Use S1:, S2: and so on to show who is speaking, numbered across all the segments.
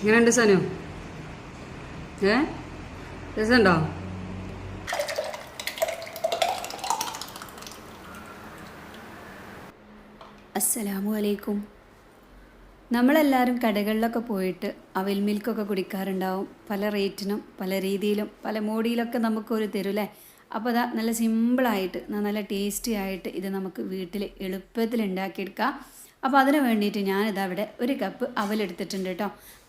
S1: എങ്ങനെയുണ്ട് സനു. ഏ? രസമുണ്ടോ?
S2: അസ്സലാമു അലൈക്കും. നമ്മളെല്ലാവരും കടകളിലൊക്കെ പോയിട്ട് അവിൽ മിൽക്കൊക്കെ കുടിക്കാറുണ്ടാവും. പല റേറ്റിനും പല രീതിയിലും പല മോഡിയിലൊക്കെ നമുക്കൊരു തരൂല്ലേ? അപ്പോൾ അതാ നല്ല സിമ്പിളായിട്ട് നല്ല ടേസ്റ്റി ആയിട്ട് ഇത് നമുക്ക് വീട്ടിൽ എളുപ്പത്തിൽ ഉണ്ടാക്കിയെടുക്കാം. അപ്പോൾ അതിന് വേണ്ടിയിട്ട് ഞാനിതാ ഇവിടെ ഒരു കപ്പ് അവലെടുത്തിട്ടുണ്ട് കേട്ടോ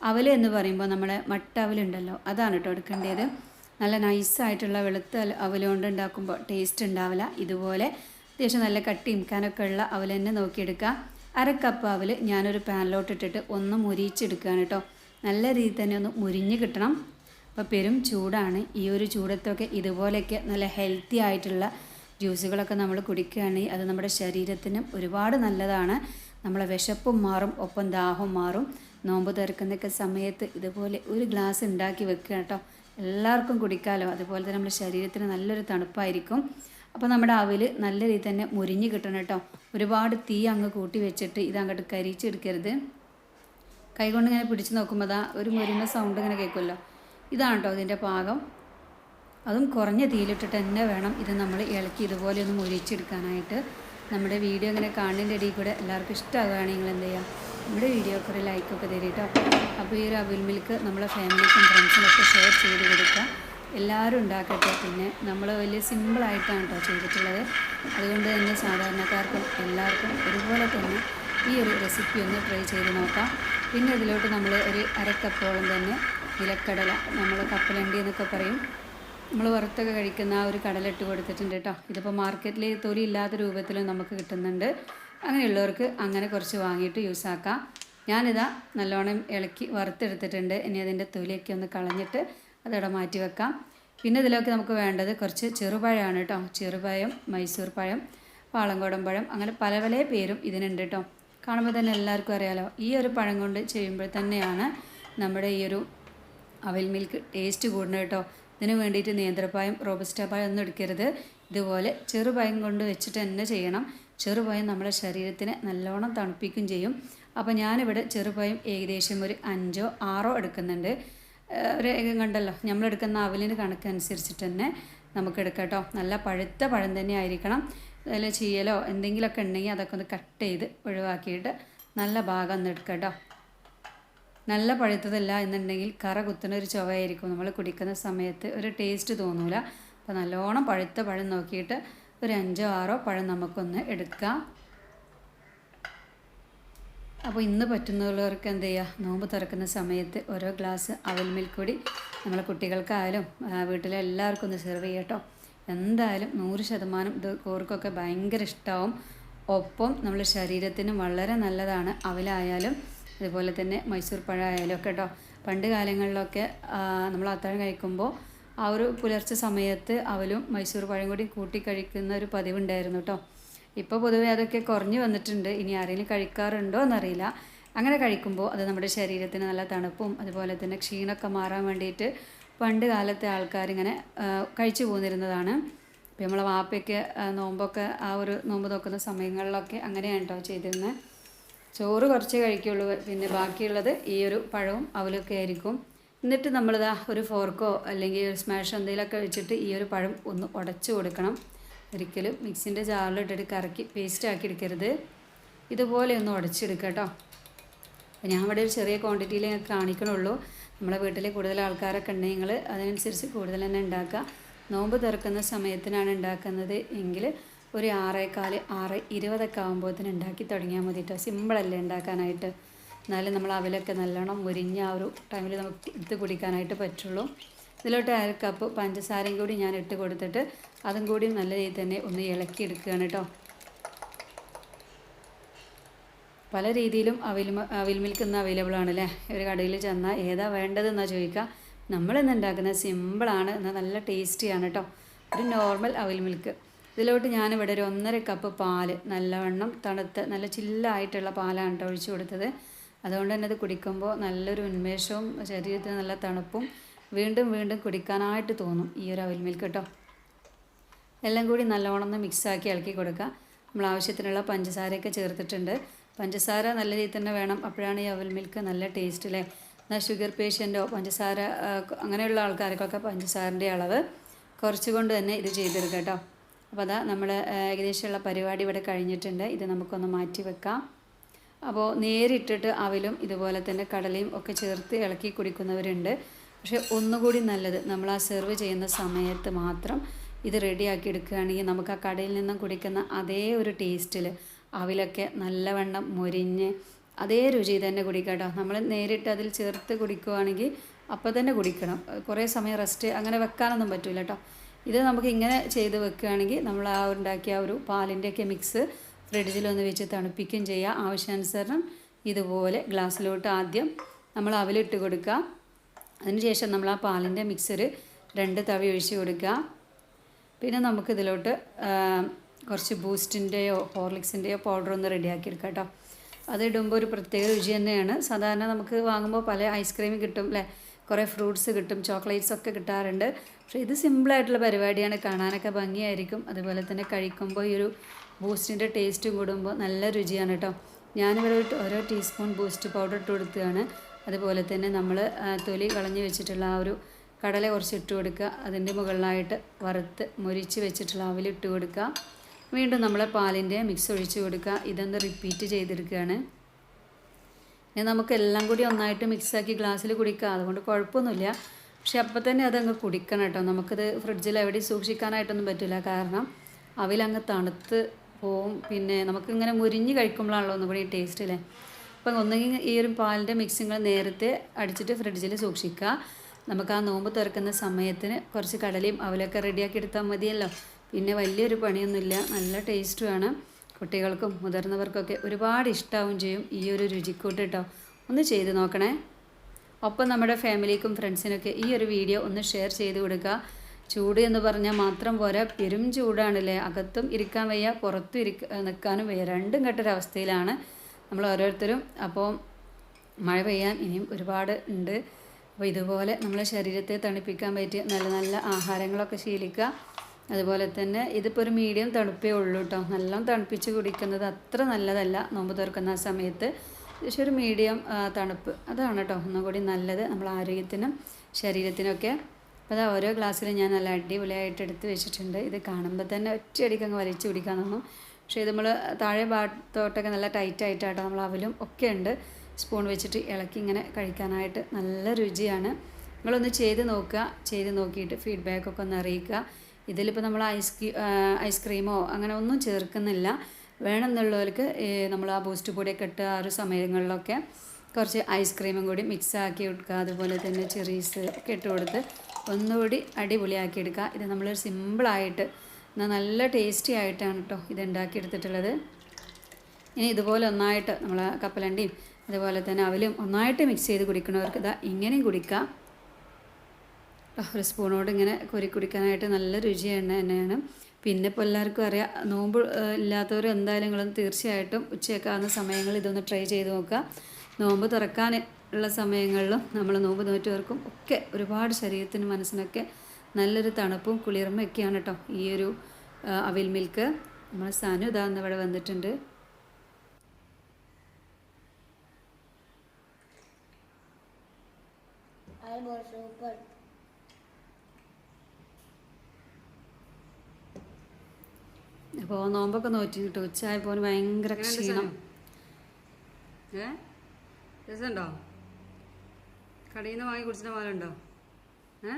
S2: അവൽ എന്ന് പറയുമ്പോൾ നമ്മുടെ മട്ട അവലുണ്ടല്ലോ അതാണ് കേട്ടോ എടുക്കേണ്ടത്. നല്ല നൈസായിട്ടുള്ള വെളുത്ത അവൽ കൊണ്ട് ഉണ്ടാക്കുമ്പോൾ ടേസ്റ്റ് ഉണ്ടാവില്ല. ഇതുപോലെ അത്യാവശ്യം നല്ല കട്ടിയും കനൊക്കെ ഉള്ള അവൽ തന്നെ നോക്കിയെടുക്കുക. അര കപ്പ് അവൽ ഞാനൊരു പാനിലോട്ട് ഇട്ടിട്ട് ഒന്ന് മുരിച്ചെടുക്കുകയാണ് കേട്ടോ നല്ല രീതിയിൽ തന്നെ ഒന്ന് മുരിഞ്ഞ് കിട്ടണം. അപ്പോൾ പെരും ചൂടാണ്. ഈ ഒരു ചൂടത്തൊക്കെ ഇതുപോലെയൊക്കെ നല്ല ഹെൽത്തി ആയിട്ടുള്ള ജ്യൂസുകളൊക്കെ നമ്മൾ കുടിക്കുകയാണെങ്കിൽ അത് നമ്മുടെ ശരീരത്തിനും ഒരുപാട് നല്ലതാണ്. നമ്മളെ വിശപ്പും മാറും ഒപ്പം ദാഹവും മാറും. നോമ്പ് തുറക്കുന്നൊക്കെ സമയത്ത് ഇതുപോലെ ഒരു ഗ്ലാസ് ഉണ്ടാക്കി വെക്കുക കേട്ടോ. എല്ലാവർക്കും കുടിക്കാമല്ലോ അതുപോലെ തന്നെ നമ്മുടെ ശരീരത്തിന് നല്ലൊരു തണുപ്പായിരിക്കും. അപ്പോൾ നമ്മുടെ അവിൽ നല്ല രീതിയിൽ തന്നെ മുരിഞ്ഞ് കിട്ടണം കേട്ടോ. ഒരുപാട് തീ അങ്ങ് കൂട്ടി വെച്ചിട്ട് ഇത് അങ്ങോട്ട് കരിച്ചെടുക്കരുത്. കൈകൊണ്ട് ഇങ്ങനെ പിടിച്ച് നോക്കുമ്പോൾ അതാ ഒരു മുരിഞ്ഞ സൗണ്ട് ഇങ്ങനെ കേൾക്കുമല്ലോ. ഇതാണ് കേട്ടോ ഇതിന്റെ പാകം. അതും കുറഞ്ഞ തീയിലിട്ടിട്ട് തന്നെ വേണം ഇത് നമ്മൾ ഇളക്കി ഇതുപോലെ ഒന്ന് മുരിച്ചെടുക്കാനായിട്ട് നമ്മുടെ വീഡിയോ ഇങ്ങനെ കാണുന്നതിന്റെ ഇടയിൽ കൂടെ എല്ലാവർക്കും ഇഷ്ടമാകുകയാണെങ്കിൽ നിങ്ങൾ എന്ത് ചെയ്യുക നമ്മുടെ വീഡിയോക്ക് ഒരു ലൈക്കൊക്കെ തരും കേട്ടോ അപ്പോൾ ഈ ഒരു അവിൽ മിൽക്ക് നമ്മളെ ഫാമിലിക്കും ഫ്രണ്ട്സിനൊക്കെ ഷെയർ ചെയ്ത് കൊടുക്കുക. എല്ലാവരും ഉണ്ടാക്കട്ടെ. പിന്നെ നമ്മൾ വലിയ സിമ്പിളായിട്ടാണ് കേട്ടോ ചെയ്തിട്ടുള്ളത്. അതുകൊണ്ട് തന്നെ സാധാരണക്കാർക്കും എല്ലാവർക്കും ഒരുപോലെ തന്നെ ഈ ഒരു റെസിപ്പി ഒന്ന് ട്രൈ ചെയ്ത് നോക്കാം. പിന്നെ ഇതിലോട്ട് നമ്മൾ ഒരു അരക്കപ്പോളം തന്നെ നിലക്കടല നമ്മൾ കപ്പലണ്ടി എന്നൊക്കെ പറയും. നമ്മൾ വറുത്തൊക്കെ കഴിക്കുന്ന ആ ഒരു കടലിട്ട് കൊടുത്തിട്ടുണ്ട് കേട്ടോ. ഇതിപ്പോൾ മാർക്കറ്റിൽ തൊലി ഇല്ലാത്ത രൂപത്തിലും നമുക്ക് കിട്ടുന്നുണ്ട്. അങ്ങനെയുള്ളവർക്ക് അങ്ങനെ കുറച്ച് വാങ്ങിയിട്ട് യൂസ് ആക്കാം. ഞാനിതാ നല്ലോണം ഇളക്കി വറുത്തെടുത്തിട്ടുണ്ട്. ഇനി അതിന്റെ തൊലിയൊക്കെ ഒന്ന് കളഞ്ഞിട്ട് അതവിടെ മാറ്റി വെക്കാം. പിന്നെ ഇതിലൊക്കെ നമുക്ക് വേണ്ടത് കുറച്ച് ചെറുപഴമാണ് കേട്ടോ. ചെറുപഴം മൈസൂർ പഴം പാളങ്കോടൻ പഴം അങ്ങനെ പല പല പേരും ഇതിനുണ്ട് കേട്ടോ. കാണുമ്പോൾ തന്നെ എല്ലാവർക്കും അറിയാലോ. ഈ ഒരു പഴം കൊണ്ട് ചെയ്യുമ്പോൾ തന്നെയാണ് നമ്മുടെ ഈ ഒരു അവൽ മിൽക്ക് ടേസ്റ്റ് കൂടുന്നത് കേട്ടോ. ഇതിന് വേണ്ടിയിട്ട് നേന്ത്രപ്പായം റോബസ്റ്റ പായം ഒന്നും എടുക്കരുത്. ഇതുപോലെ ചെറുപായം കൊണ്ട് വെച്ചിട്ട് തന്നെ ചെയ്യണം. ചെറുപായം നമ്മുടെ ശരീരത്തിനെ നല്ലോണം തണുപ്പിക്കും ചെയ്യും. അപ്പോൾ ഞാനിവിടെ ചെറുപായം ഏകദേശം ഒരു അഞ്ചോ ആറോ എടുക്കുന്നുണ്ട്. ഒരു കണ്ടല്ലോ? നമ്മളെടുക്കുന്ന അവലിന് കണക്കനുസരിച്ചിട്ട് തന്നെ നമുക്ക് എടുക്കാം കേട്ടോ. നല്ല പഴുത്ത പഴം തന്നെ ആയിരിക്കണം. അതിൽ ചീയലോ എന്തെങ്കിലുമൊക്കെ ഉണ്ടെങ്കിൽ അതൊക്കെ ഒന്ന് കട്ട് ചെയ്ത് ഒഴിവാക്കിയിട്ട് നല്ല ഭാഗം ഒന്ന് എടുക്കാം കേട്ടോ. നല്ല പഴുത്തതല്ല എന്നുണ്ടെങ്കിൽ കറ കുത്തുന്ന ഒരു ചുവയായിരിക്കും. നമ്മൾ കുടിക്കുന്ന സമയത്ത് ഒരു ടേസ്റ്റ് തോന്നൂല. അപ്പോൾ നല്ലോണം പഴുത്ത പഴം നോക്കിയിട്ട് ഒരു അഞ്ചോ ആറോ പഴം നമുക്കൊന്ന് എടുക്കാം. അപ്പോൾ ഇന്ന് പറ്റുന്നവർക്ക് എന്ത് ചെയ്യുക നോമ്പ് തുറക്കുന്ന സമയത്ത് ഓരോ ഗ്ലാസ് അവൽ മിൽക്ക് കൂടി നമ്മളെ കുട്ടികൾക്കായാലും വീട്ടിലെ എല്ലാവർക്കും ഒന്ന് സെർവ് ചെയ്യട്ടോ എന്തായാലും നൂറ് ശതമാനം ഇത് ഓർക്കൊക്കെ ഭയങ്കര ഇഷ്ടമാവും ഒപ്പം നമ്മുടെ ശരീരത്തിനും വളരെ നല്ലതാണ്. അവലായാലും അതുപോലെ തന്നെ മൈസൂർ പഴമായാലും ഒക്കെ കേട്ടോ. പണ്ട് കാലങ്ങളിലൊക്കെ നമ്മൾ അത്താഴം കഴിക്കുമ്പോൾ ആ ഒരു പുലർച്ചെ സമയത്ത് അവലും മൈസൂർ പഴം കൂടി കൂട്ടി കഴിക്കുന്ന ഒരു പതിവുണ്ടായിരുന്നു കേട്ടോ. ഇപ്പോൾ പൊതുവേ അതൊക്കെ കുറഞ്ഞു വന്നിട്ടുണ്ട്. ഇനി ആരെങ്കിലും കഴിക്കാറുണ്ടോ എന്നറിയില്ല. അങ്ങനെ കഴിക്കുമ്പോൾ അത് നമ്മുടെ ശരീരത്തിന് നല്ല തണുപ്പും അതുപോലെ തന്നെ ക്ഷീണമൊക്കെ മാറാൻ വേണ്ടിയിട്ട് പണ്ട് കാലത്തെ ആൾക്കാരിങ്ങനെ കഴിച്ചു പോന്നിരുന്നതാണ്. ഇപ്പം നമ്മളെ വാപ്പയ്ക്ക് നോമ്പൊക്കെ ആ ഒരു നോമ്പ് നോക്കുന്ന സമയങ്ങളിലൊക്കെ അങ്ങനെയാണ് കേട്ടോ ചെയ്തിരുന്നത്. ചോറ് കുറച്ച് കഴിക്കുള്ളൂ. പിന്നെ ബാക്കിയുള്ളത് ഈ ഒരു പഴവും അവലൊക്കെ ആയിരിക്കും. എന്നിട്ട് നമ്മളിതാ ഒരു ഫോർക്കോ അല്ലെങ്കിൽ ഒരു സ്മാഷോ എന്തെങ്കിലുമൊക്കെ വെച്ചിട്ട് ഈ ഒരു പഴം ഒന്ന് ഉടച്ചു കൊടുക്കണം. ഒരിക്കലും മിക്സിന്റെ ജാറിലിട്ടിട്ട് കറക്കി പേസ്റ്റ് ആക്കി എടുക്കരുത്. ഇതുപോലെ ഒന്ന് ഉടച്ചെടുക്കുക കേട്ടോ. ഞാൻ ഇവിടെ ഒരു ചെറിയ ക്വാണ്ടിറ്റിയിൽ ഞങ്ങൾക്ക് കാണിക്കണുള്ളൂ. നമ്മളെ വീട്ടിൽ കൂടുതൽ ആൾക്കാരൊക്കെ ഉണ്ടെങ്കിൽ നിങ്ങൾ അതിനനുസരിച്ച് കൂടുതൽ തന്നെ ഉണ്ടാക്കുക. നോമ്പ് തുറക്കുന്ന സമയത്തിനാണ് ഉണ്ടാക്കുന്നത്. എങ്കിൽ ഒരു ആറേക്കാൽ ആറ് ഇരുപതൊക്കെ ആകുമ്പോഴത്തേന് ഉണ്ടാക്കി തുടങ്ങിയാൽ മതി കേട്ടോ സിമ്പിളല്ലേ ഉണ്ടാക്കാനായിട്ട്. എന്നാലും നമ്മൾ അവലൊക്കെ നല്ലോണം മുരിഞ്ഞ ആ ഒരു ടൈമിൽ നമുക്ക് എടുത്ത് കുടിക്കാനായിട്ട് പറ്റുള്ളൂ. ഇതിലോട്ട് അര കപ്പ് പഞ്ചസാരയും കൂടി ഞാൻ ഇട്ട് കൊടുത്തിട്ട് അതും കൂടി നല്ല രീതിയിൽ തന്നെ ഒന്ന് ഇളക്കി എടുക്കുകയാണ് കേട്ടോ പല രീതിയിലും അവിൽ അവിൽമിൽക്ക് അവിൽ മിൽക്ക് ഇന്ന് അവൈലബിൾ ആണല്ലേ ഒരു കടയിൽ ചെന്നാൽ ഏതാ വേണ്ടതെന്നാണ് ചോദിക്കുക നമ്മളിന്ന് ഉണ്ടാക്കുന്നത് സിമ്പിളാണ് എന്നാൽ നല്ല ടേസ്റ്റിയാണ് കേട്ടോ ഒരു നോർമൽ അവിൽ മിൽക്ക് ഇതിലോട്ട് ഞാനിവിടെ ഒരു ഒന്നര കപ്പ് പാൽ നല്ലവണ്ണം തണുത്ത് നല്ല ചില്ലായിട്ടുള്ള പാലാണ് കേട്ടോ ഒഴിച്ചു കൊടുത്തത്. അതുകൊണ്ട് തന്നെ ഇത് കുടിക്കുമ്പോൾ നല്ലൊരു ഉന്മേഷവും ശരീരത്തിന് നല്ല തണുപ്പും വീണ്ടും വീണ്ടും കുടിക്കാനായിട്ട് തോന്നും ഈ ഒരു അവിൽ മിൽക്ക് കേട്ടോ എല്ലാം കൂടി നല്ലവണ്ണം ഒന്ന് മിക്സാക്കി ഇളക്കി കൊടുക്കുക നമ്മൾ ആവശ്യത്തിനുള്ള പഞ്ചസാരയൊക്കെ ചേർത്തിട്ടുണ്ട്. പഞ്ചസാര നല്ല രീതിയിൽ തന്നെ വേണം. അപ്പോഴാണ് ഈ അവൽ മിൽക്ക് നല്ല ടേസ്റ്റ് അല്ലേ എന്നാൽ ഷുഗർ പേഷ്യന്റോ പഞ്ചസാര അങ്ങനെയുള്ള ആൾക്കാർക്കൊക്കെ പഞ്ചസാരന്റെ അളവ് കുറച്ചുകൊണ്ട് തന്നെ ഇത് ചെയ്തെടുക്കാം കേട്ടോ അപ്പോൾ അതാ നമ്മൾ ഏകദേശമുള്ള പരിപാടി ഇവിടെ കഴിഞ്ഞിട്ടുണ്ട്. ഇത് നമുക്കൊന്ന് മാറ്റി വെക്കാം. അപ്പോൾ നേരിട്ടിട്ട് അവലും ഇതുപോലെ തന്നെ കടലയും ഒക്കെ ചേർത്ത് ഇളക്കി കുടിക്കുന്നവരുണ്ട്. പക്ഷേ ഒന്നുകൂടി നല്ലത് നമ്മൾ ആ സെർവ് ചെയ്യുന്ന സമയത്ത് മാത്രം ഇത് റെഡിയാക്കി എടുക്കുകയാണെങ്കിൽ നമുക്ക് ആ കടയിൽ നിന്നും കുടിക്കുന്ന അതേ ഒരു ടേസ്റ്റിൽ അവിലൊക്കെ നല്ലവണ്ണം മൊരിഞ്ഞ് അതേ രുചി തന്നെ കുടിക്കാം കേട്ടോ. നമ്മൾ നേരിട്ട് അതിൽ ചേർത്ത് കുടിക്കുകയാണെങ്കിൽ അപ്പോൾ തന്നെ കുടിക്കണം. കുറേ സമയം റെസ്റ്റ് അങ്ങനെ വെക്കാനൊന്നും പറ്റില്ല കേട്ടോ. ഇത് നമുക്ക് ഇങ്ങനെ ചെയ്ത് വെക്കുകയാണെങ്കിൽ നമ്മൾ ആ ഉണ്ടാക്കിയ ഒരു പാലിന്റെയൊക്കെ മിക്സ് ഫ്രിഡ്ജിലൊന്ന് വെച്ച് തണുപ്പിക്കുകയും ചെയ്യുക. ആവശ്യാനുസരണം ഇതുപോലെ ഗ്ലാസ്സിലോട്ട് ആദ്യം നമ്മൾ അവലിട്ട് കൊടുക്കുക. അതിനുശേഷം നമ്മൾ ആ പാലിന്റെ മിക്സർ രണ്ട് തവി ഒഴിച്ച് കൊടുക്കുക. പിന്നെ നമുക്ക് ഇതിലോട്ട് കുറച്ച് ബൂസ്റ്റിന്റെയോ ഹോർലിക്സിന്റെയോ പൗഡർ ഒന്ന് റെഡിയാക്കി എടുക്കാം കേട്ടോ. അത് ഇടുമ്പോൾ ഒരു പ്രത്യേക രുചി തന്നെയാണ്. സാധാരണ നമുക്ക് വാങ്ങുമ്പോൾ പല ഐസ്ക്രീം കിട്ടും അല്ലേ? കുറേ ഫ്രൂട്ട്സ് കിട്ടും ചോക്ലേറ്റ്സ് ഒക്കെ കിട്ടാറുണ്ട്. പക്ഷേ ഇത് സിമ്പിളായിട്ടുള്ള പരിപാടിയാണ്. കാണാനൊക്കെ ഭംഗിയായിരിക്കും. അതുപോലെ തന്നെ കഴിക്കുമ്പോൾ ഈ ഒരു ബൂസ്റ്റിന്റെ ടേസ്റ്റും കൂടുമ്പോൾ നല്ല രുചിയാണ് കേട്ടോ. ഞാനിവിടെ ഓരോ ടീസ്പൂൺ ബൂസ്റ്റ് പൗഡർ ഇട്ട് കൊടുക്കുകയാണ്. അതുപോലെ തന്നെ നമ്മൾ തൊലി കളഞ്ഞ് വെച്ചിട്ടുള്ള ആ ഒരു കടല കുറച്ച് ഇട്ട് കൊടുക്കുക. അതിന്റെ മുകളിലായിട്ട് വറുത്ത് മുരിച്ച് വെച്ചിട്ടുള്ള അവലിട്ട് കൊടുക്കുക. വീണ്ടും നമ്മൾ പാലിന്റെ മിക്സ് ഒഴിച്ച് കൊടുക്കുക. ഇതൊന്ന് റിപ്പീറ്റ് ചെയ്തെടുക്കുകയാണ്. ഇനി നമുക്ക് എല്ലാം കൂടി ഒന്നായിട്ട് മിക്സാക്കി ഗ്ലാസ്സിൽ കുടിക്കാം. അതുകൊണ്ട് കുഴപ്പമൊന്നുമില്ല. പക്ഷെ അപ്പം തന്നെ അതങ്ങ് കുടിക്കണം കേട്ടോ. നമുക്കത് ഫ്രിഡ്ജിൽ എവിടെയും സൂക്ഷിക്കാനായിട്ടൊന്നും പറ്റില്ല. കാരണം അവിലങ്ങ് തണുത്ത് പോവും. പിന്നെ നമുക്കിങ്ങനെ മുരിഞ്ഞ് കഴിക്കുമ്പോഴാണല്ലോ ഒന്നും കൂടി ടേസ്റ്റ് അല്ലേ അപ്പം ഒന്നുകിൽ ഈ ഒരു പാലിന്റെ മിക്സിങ്ങൾ നേരത്തെ അടിച്ചിട്ട് ഫ്രിഡ്ജിൽ സൂക്ഷിക്കുക. നമുക്ക് ആ നോമ്പ് തുറക്കുന്ന സമയത്തിന് കുറച്ച് കടലയും അവലൊക്കെ റെഡിയാക്കി എടുത്താൽ മതിയല്ലോ. പിന്നെ വലിയൊരു പണിയൊന്നുമില്ല. നല്ല ടേസ്റ്റുമാണ് കുട്ടികൾക്കും മുതിർന്നവർക്കൊക്കെ ഒരുപാട് ഇഷ്ടാവും ചെയ്യും ഈ ഒരു രുചിക്കൂട്ട് കേട്ടോ ഒന്ന് ചെയ്ത് നോക്കണേ. ഒപ്പം നമ്മുടെ ഫാമിലിക്കും ഫ്രണ്ട്സിനൊക്കെ ഈ ഒരു വീഡിയോ ഒന്ന് ഷെയർ ചെയ്ത് കൊടുക്കുക ചൂട് എന്ന് പറഞ്ഞാൽ മാത്രം പോരാ പെരും ചൂടാണല്ലേ. അകത്തും ഇരിക്കാൻ വയ്യ പുറത്തും ഇരിക്ക നിൽക്കാനും വയ്യ. രണ്ടും കെട്ടൊരവസ്ഥയിലാണ് നമ്മൾ ഓരോരുത്തരും. അപ്പോൾ മഴ പെയ്യാൻ ഇനിയും ഒരുപാട് ഉണ്ട്. അപ്പോൾ ഇതുപോലെ നമ്മളെ ശരീരത്തെ തണുപ്പിക്കാൻ പറ്റിയ നല്ല നല്ല ആഹാരങ്ങളൊക്കെ ശീലിക്കുക അതുപോലെ തന്നെ ഇതിപ്പോൾ ഒരു മീഡിയം തണുപ്പേ ഉള്ളൂ കേട്ടോ നല്ലോണം തണുപ്പിച്ച് കുടിക്കുന്നത് അത്ര നല്ലതല്ല നോമ്പ് തുറക്കുന്ന ആ സമയത്ത്. പക്ഷേ ഒരു മീഡിയം തണുപ്പ് അതാണ് കേട്ടോ ഒന്നും കൂടി നല്ലത് നമ്മൾ ആരോഗ്യത്തിനും ശരീരത്തിനൊക്കെ. അപ്പോൾ അതാ ഓരോ ഗ്ലാസ്സിലും ഞാൻ നല്ല അടിപൊളിയായിട്ട് എടുത്ത് വെച്ചിട്ടുണ്ട്. ഇത് കാണുമ്പോൾ തന്നെ ഒറ്റയടിക്ക് അങ്ങ് വലിച്ചു കുടിക്കാൻ തോന്നും. പക്ഷേ ഇത് നമ്മൾ താഴെ ഭാഗത്തോട്ടൊക്കെ നല്ല ടൈറ്റ് ആയിട്ടാട്ടോ നമ്മൾ അവലും ഒക്കെ ഉണ്ട്. സ്പൂൺ വെച്ചിട്ട് ഇളക്കി ഇങ്ങനെ കഴിക്കാനായിട്ട് നല്ല രുചിയാണ്. നിങ്ങളൊന്ന് ചെയ്ത് നോക്കുക. ചെയ്ത് നോക്കിയിട്ട് ഫീഡ്ബാക്കൊക്കെ ഒന്ന് അറിയിക്കുക. ഇതിലിപ്പോൾ നമ്മൾ ഐസ് ഐസ്ക്രീമോ അങ്ങനെ ഒന്നും ചേർക്കുന്നില്ല. വേണമെന്നുള്ളവർക്ക് നമ്മൾ ആ ബൂസ്റ്റ് പൊടിയൊക്കെ ഇട്ട് ആ ഒരു സമയങ്ങളിലൊക്കെ കുറച്ച് ഐസ്ക്രീമും കൂടി മിക്സ് ആക്കി കൊടുക്കുക അതുപോലെ തന്നെ ചെറീസ് ഒക്കെ ഇട്ട് കൊടുത്ത് ഒന്നുകൂടി അടിപൊളിയാക്കി എടുക്കുക. ഇത് നമ്മൾ സിമ്പിളായിട്ട് എന്നാൽ നല്ല ടേസ്റ്റി ആയിട്ടാണ് കേട്ടോ ഇത് ഉണ്ടാക്കിയെടുത്തിട്ടുള്ളത് ഇനി ഇതുപോലെ ഒന്നായിട്ട് നമ്മൾ കപ്പലണ്ടിയും അതുപോലെ തന്നെ അവലും ഒന്നായിട്ട് മിക്സ് ചെയ്ത് കുടിക്കുന്നവർക്ക് ഇതാ ഇങ്ങനെയും കുടിക്കാം. ഒരു സ്പൂണോട് ഇങ്ങനെ കോരി കുടിക്കാനായിട്ട് നല്ല രുചിയാണ് തന്നെയാണ്. പിന്നെ ഇപ്പോൾ എല്ലാവർക്കും അറിയാം നോമ്പ് ഇല്ലാത്തവർ എന്തായാലും നിങ്ങളൊന്ന് തീർച്ചയായിട്ടും ഉച്ചയൊക്കെ ആകുന്ന സമയങ്ങളിൽ ഇതൊന്ന് ട്രൈ ചെയ്ത് നോക്കുക. നോമ്പ് തുറക്കാൻ ഉള്ള സമയങ്ങളിലും നമ്മൾ നോമ്പ് നോറ്റവർക്കും ഒക്കെ ഒരുപാട് ശരീരത്തിനും മനസ്സിനൊക്കെ നല്ലൊരു തണുപ്പും കുളിർമയൊക്കെയാണ് കേട്ടോ ഈ ഒരു അവിൽ മിൽക്ക്. നമ്മൾ സാനു ഇതാന്ന് ഇവിടെ വന്നിട്ടുണ്ട്.
S3: I
S2: അപ്പോൾ നോമ്പൊക്കെ നോറ്റി കിട്ടും. ഉച്ചയായപ്പോൾ ഭയങ്കര ക്ഷീണം.
S1: ഏ? രസമുണ്ടോ? കടയിൽ നിന്ന് വാങ്ങി കുടിച്ചിട്ട് മാലുണ്ടോ ഏ?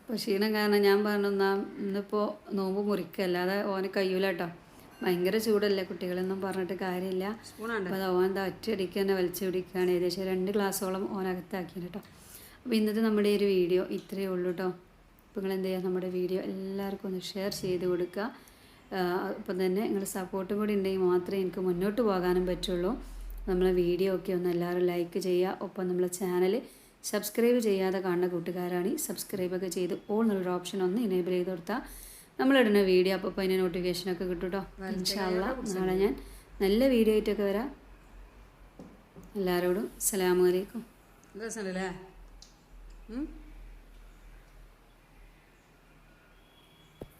S2: അപ്പോൾ ക്ഷീണം കാരണം ഞാൻ പറഞ്ഞു എന്നാ ഇന്നിപ്പോൾ നോമ്പ് മുറിക്കല്ലാതെ ഓന് കഴിയൂല കേട്ടോ ഭയങ്കര ചൂടല്ലേ കുട്ടികളൊന്നും പറഞ്ഞിട്ട് കാര്യമില്ല.
S1: അപ്പൊ
S2: അപ്പോൾ അത് ഓൻ എന്താ ഒറ്റയടിക്ക് തന്നെ വലിച്ചു പിടിക്കുകയാണ്. ഏകദേശം രണ്ട് ഗ്ലാസ്സോളം ഓനകത്താക്കി കേട്ടോ അപ്പോൾ ഇന്നത്തെ നമ്മുടെ ഒരു വീഡിയോ ഇത്രയേ ഉള്ളൂ കേട്ടോ. അപ്പോൾ നിങ്ങൾ എന്ത് ചെയ്യുക? നമ്മുടെ വീഡിയോ എല്ലാവർക്കും ഒന്ന് ഷെയർ ചെയ്ത് കൊടുക്കുക. അപ്പം തന്നെ നിങ്ങളുടെ സപ്പോർട്ടും കൂടി ഉണ്ടെങ്കിൽ മാത്രമേ എനിക്ക് മുന്നോട്ട് പോകാനും പറ്റുള്ളൂ. നമ്മളെ വീഡിയോ ഒക്കെ ഒന്ന് എല്ലാവരും ലൈക്ക് ചെയ്യുക. ഒപ്പം നമ്മളെ ചാനൽ സബ്സ്ക്രൈബ് ചെയ്യാതെ കാണുന്ന കൂട്ടുകാരാണ് ഈ സബ്സ്ക്രൈബൊക്കെ ചെയ്ത് ഓൾ എന്നുള്ളൊരു ഓപ്ഷൻ ഒന്ന് ഇനേബിൾ ചെയ്ത് കൊടുത്താൽ നമ്മളിടുന്ന വീഡിയോ അപ്പോൾ അതിന്റെ നോട്ടിഫിക്കേഷനൊക്കെ കിട്ടും കേട്ടോ. ഇൻഷാല്ല നാളെ ഞാൻ നല്ല വീഡിയോ ആയിട്ടൊക്കെ വരാം. എല്ലാവരോടും അസ്സലാമു അലൈക്കും.
S1: Hmm?